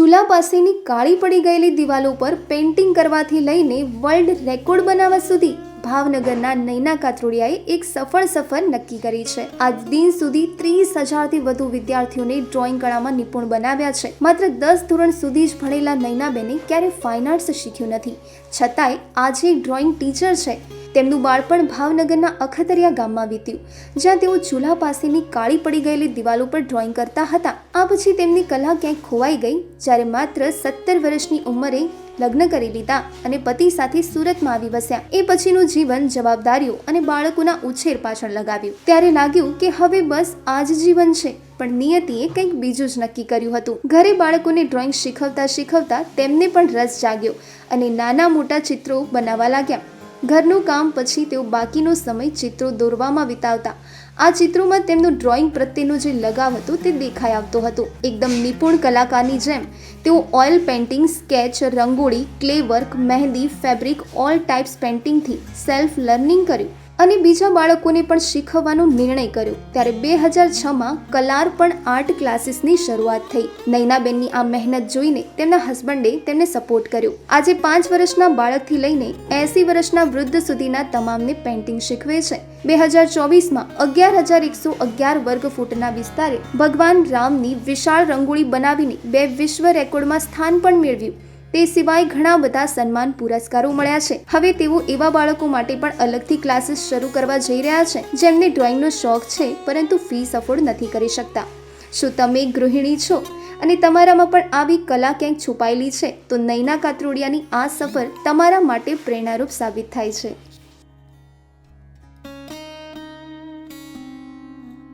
ચૂલા પાસેની કાળી પડી ગયેલી દિવાલો પર પેઇન્ટિંગ કરવાથી લઈને વર્લ્ડ રેકોર્ડ બનાવવા સુધી ભાવનગરના નૈના કાતરોડિયાએ એક સફળ સફર નક્કી કરી છે. આજ દિન સુધી ત્રીસ હજારથી વધુ વિદ્યાર્થીઓને ડ્રોઈંગ કળામાં નિપુણ બનાવ્યા છે. માત્ર દસ ધોરણ સુધી જ ભણેલા નૈનાબેને ક્યારે ફાઇન આર્ટ્સ શીખ્યું નથી. છતાંય આજે ડ્રોઈંગ ટીચર છે. તેમનું બાળપણ ભાવનગરના અખતરિયા ગામમાં વીત્યું. જ્યાં તેઓ ચૂલા પાસેની કાળી પડી ગયેલી દિવાલો પર ડ્રોઈંગ કરતા હતા. આ પછી તેમની કલા ક્યાંક ખોવાઈ ગઈ, જ્યારે માત્ર સત્તર વર્ષની ઉંમરે લગ્ન કરી લીધા અને પતિ સાથે સુરતમાં આવી વસ્યા. એ પછીનું જીવન જવાબદારીઓ અને બાળકોના ઉછેર પાછળ લગાવ્યું. ત્યારે લાગ્યું કે હવે બસ આ જ જીવન છે, પણ નિયતિએ કંઈક બીજું જ નક્કી કર્યું હતું. ઘરે બાળકોને ડ્રોઈંગ શીખવતા શીખવતા તેમને પણ રસ જાગ્યો અને નાના મોટા ચિત્રો બનાવવા લાગ્યા. ઘરનું કામ પછી તેઓ બાકીનો સમય ચિત્રો દોરવામાં વિતાવતા. આ ચિત્રોમાં તેમનું ડ્રોઈંગ પ્રત્યેનો જે લગાવ હતો તે દેખાઈ આવતો હતો. એકદમ નિપુણ કલાકારની જેમ, તેઓ oil painting sketch rangoli clay work mehndi fabric all types પેઇન્ટિંગથી self learning કર્યું. અને બીજા બાળકોને પણ શીખવવાનો નિર્ણય કર્યો. ત્યારે બે હજાર છમાં કલાર પણ આર્ટ ક્લાસીસની શરૂઆત થઈ. નૈનાબેનની આ મહેનત જોઈને તેમના હસબન્ડે તેમને સપોર્ટ કર્યો. આજે પાંચ વર્ષના બાળકથી લઈને એસી વર્ષના વૃદ્ધ સુધીના તમામને પેઇન્ટિંગ શીખવે છે. બે હજાર ચોવીસમાં અગિયાર હજાર એકસો અગિયાર વર્ગ ફૂટના વિસ્તારે ભગવાન રામની વિશાળ રંગોળી બનાવીને બે વિશ્વ રેકોર્ડમાં સ્થાન પણ મેળવ્યું. તે સિવાય ઘણા બધા સન્માન પુરસ્કારો મળ્યા છે. હવે તેઓ એવા બાળકો માટે પણ અલગથી ક્લાસીસ શરૂ કરવા જઈ રહ્યા છે, જેમને ડ્રોઈંગનો શોખ છે, પરંતુ ફીસ અફોર્ડ નથી કરી શકતા. શું તમે ગૃહિણી છો? અને તમારામાં પણ આવી કલા ક્યાંક છુપાયેલી છે? તો નૈના કાતરોડિયાની આ સફર તમારા માટે પ્રેરણારૂપ સાબિત થાય છે.